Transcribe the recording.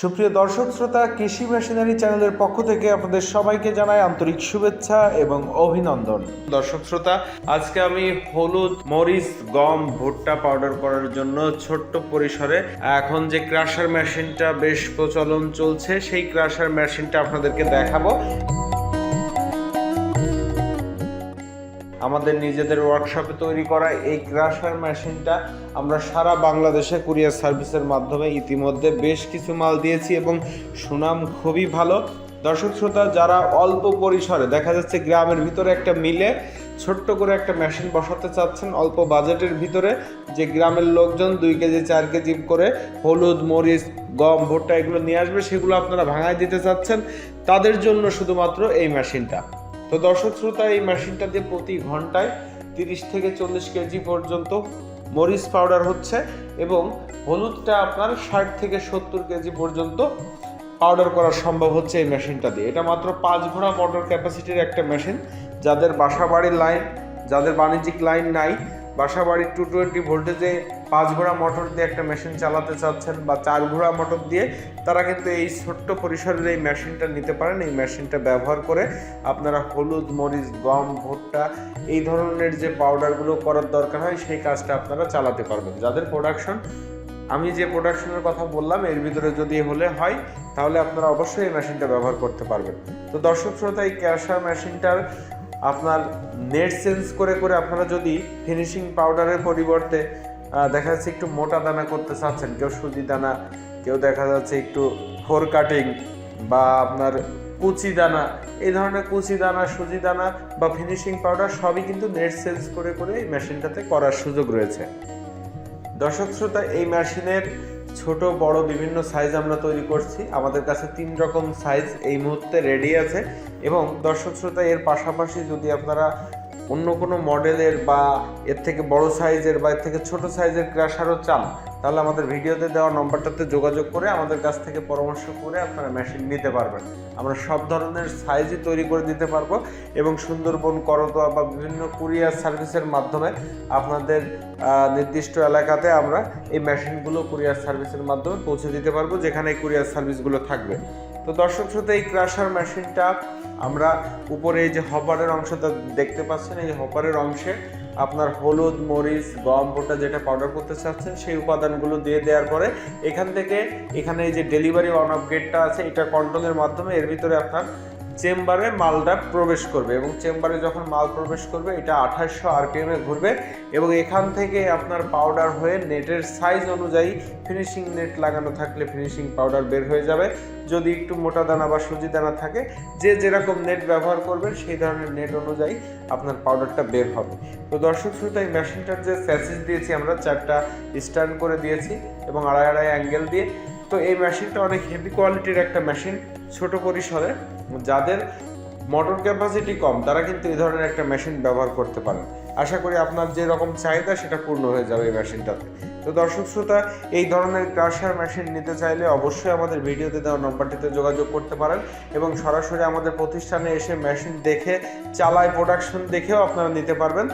সুপ্রিয় দর্শক, শ্রোতা, কৃষি মেশিনারি চ্যানেলের পক্ষ থেকে আপনাদের সবাইকে জানাই আন্তরিক শুভেচ্ছা এবং অভিনন্দন। দর্শক, শ্রোতা, আজকে আমি হলুদ মরিচ, গম, ভুট্টা পাউডার করার জন্য ছোট্ট পরিসরে এখন যে ক্রাশার মেশিনটা বেশ প্রচলন চলছে, সেই ক্রাশার মেশিনটা আপনাদেরকে দেখাবো। আমাদের নিজেদের ওয়ার্কশপে তৈরি করা এই ক্রাশার মেশিনটা আমরা সারা বাংলাদেশে কুরিয়ার সার্ভিসের মাধ্যমে ইতিমধ্যে বেশ কিছু মাল দিয়েছি এবং সুনাম খুবই ভালো। দর্শক শ্রোতা, যারা অল্প পরিসরে, দেখা যাচ্ছে গ্রামের ভিতরে একটা মিলে ছোট্ট করে একটা মেশিন বসাতে চাচ্ছেন, অল্প বাজেটের ভিতরে যে গ্রামের লোকজন দুই কেজি, চার কেজি করে হলুদ, মরিচ, গম, ভুট্টা এগুলো নিয়ে আসবে, সেগুলো আপনারা ভাঙায় দিতে চাচ্ছেন। তাদের জন্য শুধুমাত্র এই মেশিনটা তো দর্শক শ্রোতা, এই মেশিনটা দিয়ে প্রতি ঘন্টায় তিরিশ থেকে চল্লিশ কেজি পর্যন্ত মরিচ পাউডার হচ্ছে এবং হলুদটা আপনার ষাট থেকে সত্তর কেজি পর্যন্ত পাউডার করা সম্ভব হচ্ছে এই মেশিনটা দিয়ে। এটা মাত্র পাঁচ ঘোড়া মোটর ক্যাপাসিটির একটা মেশিন যাদের বাসা বাড়ির লাইন যাদের বাণিজ্যিক লাইন নাই বাসা বাড়ির টু টোয়েন্টি ভোল্টেজে পাঁচ ঘোড়া মোটর দিয়ে একটা মেশিন চালাতে চাচ্ছেন বা চার ঘোড়া মোটর দিয়ে, তারা কিন্তু এই ছোট্ট পরিসরের এই মেশিনটা নিতে পারেন। এই মেশিনটা ব্যবহার করে আপনারা হলুদ, মরিচ, গম, ভুট্টা এই ধরনের যে পাউডারগুলো করার দরকার হয়, সেই কাজটা আপনারা চালাতে পারবেন। যাদের প্রোডাকশন আমি যে প্রোডাকশনের কথা বললাম, এর ভিতরে যদি হলে হয়, তাহলে আপনারা অবশ্যই এই মেশিনটা ব্যবহার করতে পারবেন। তো দর্শক শ্রোতা, এই ক্যাশার মেশিনটার আপনার নেট চেঞ্জ করে করে আপনারা যদি ফিনিশিং পাউডারের পরিবর্তে দেখা যাচ্ছে একটু মোটা দানা করতে চাচ্ছেন, কেউ সুজি দানা, কেউ দেখা যাচ্ছে একটু ফোর কাটিং বা আপনার কুচি দানা, এই ধরনের কুচি দানা, সুজি দানা বা ফিনিশিং পাউডার সবই কিন্তু নেট চেঞ্জ করে করে এই মেশিনটাতে করার সুযোগ রয়েছে। দর্শক শ্রোতা, এই মেশিনের ছোট, বড় বিভিন্ন সাইজ আমরা তৈরি করছি। আমাদের কাছে তিন রকম সাইজ এই মুহূর্তে রেডি আছে এবং দর্শক শ্রোতা, এর পাশাপাশি যদি আপনারা অন্য কোনো মডেলের বা এর থেকে বড় সাইজের বা এর থেকে ছোট সাইজের ক্র্যাশারও চান, তাহলে আমাদের ভিডিওতে দেওয়া নম্বরটাতে যোগাযোগ করে আমাদের কাছ থেকে পরামর্শ করে আপনারা মেশিন নিতে পারবেন। আমরা সব ধরনের সাইজই তৈরি করে দিতে পারব এবং সুন্দরবন, করতোয়া বা বিভিন্ন কুরিয়ার সার্ভিসের মাধ্যমে আপনাদের নির্দিষ্ট এলাকাতে আমরা এই মেশিনগুলো কুরিয়ার সার্ভিসের মাধ্যমে পৌঁছে দিতে পারব, যেখানে এই কুরিয়ার সার্ভিসগুলো থাকবে। তো দর্শক শ্রোতা, এই ক্রাশার মেশিনটা আমরা উপরে যে হপারের অংশটা দেখতে পাচ্ছেন, এই হপারের অংশে আপনার হলুদ, মরিচ, গম ভুট্টা যেটা পাউডার করতে চাচ্ছেন, সেই উপাদানগুলো দিয়ে দেওয়ার পরে এখান থেকে এখানে এই যে ডেলিভারি অন অফ গেটটা আছে, এটা কন্ট্রোলের মাধ্যমে এর ভিতরে আপনার চেম্বারে মালটা প্রবেশ করবে এবং চেম্বারে যখন মাল প্রবেশ করবে, এটা আঠাশশো আরপিএম ঘুরবে এবং এখান থেকে আপনার পাউডার হয়ে নেটের সাইজ অনুযায়ী ফিনিশিং নেট লাগানো থাকলে ফিনিশিং পাউডার বের হয়ে যাবে। যদি একটু মোটা দানা বা সুজি দানা থাকে, যে যেরকম নেট ব্যবহার করবেন, সেই ধরনের নেট অনুযায়ী আপনার পাউডারটা বের হবে। তো দর্শক শ্রোতা, এই মেশিনটার যে স্যাসিস দিয়েছি আমরা, চারটা স্ট্যান্ড করে দিয়েছি এবং আড়াই আড়াই অ্যাঙ্গেল দিয়ে। তো এই মেশিনটা অনেক হেভি কোয়ালিটির একটা মেশিন ছোট পরিসরে। যাদের মোটর ক্যাপাসিটি কম, তারা কিন্তু এই ধরনের একটা মেশিন ব্যবহার করতে পারেন। আশা করি আপনার যে রকম চাহিদা, সেটা পূর্ণ হয়ে যাবে এই মেশিনটাতে তো দর্শক শ্রোতা, এই ধরনের ক্রাশার মেশিন নিতে চাইলে অবশ্যই আমাদের ভিডিওতে দেওয়া নম্বরটিতে যোগাযোগ করতে পারেন এবং সরাসরি আমাদের প্রতিষ্ঠানে এসে মেশিন দেখে, চালায় প্রোডাকশন দেখেও আপনারা নিতে পারবেন।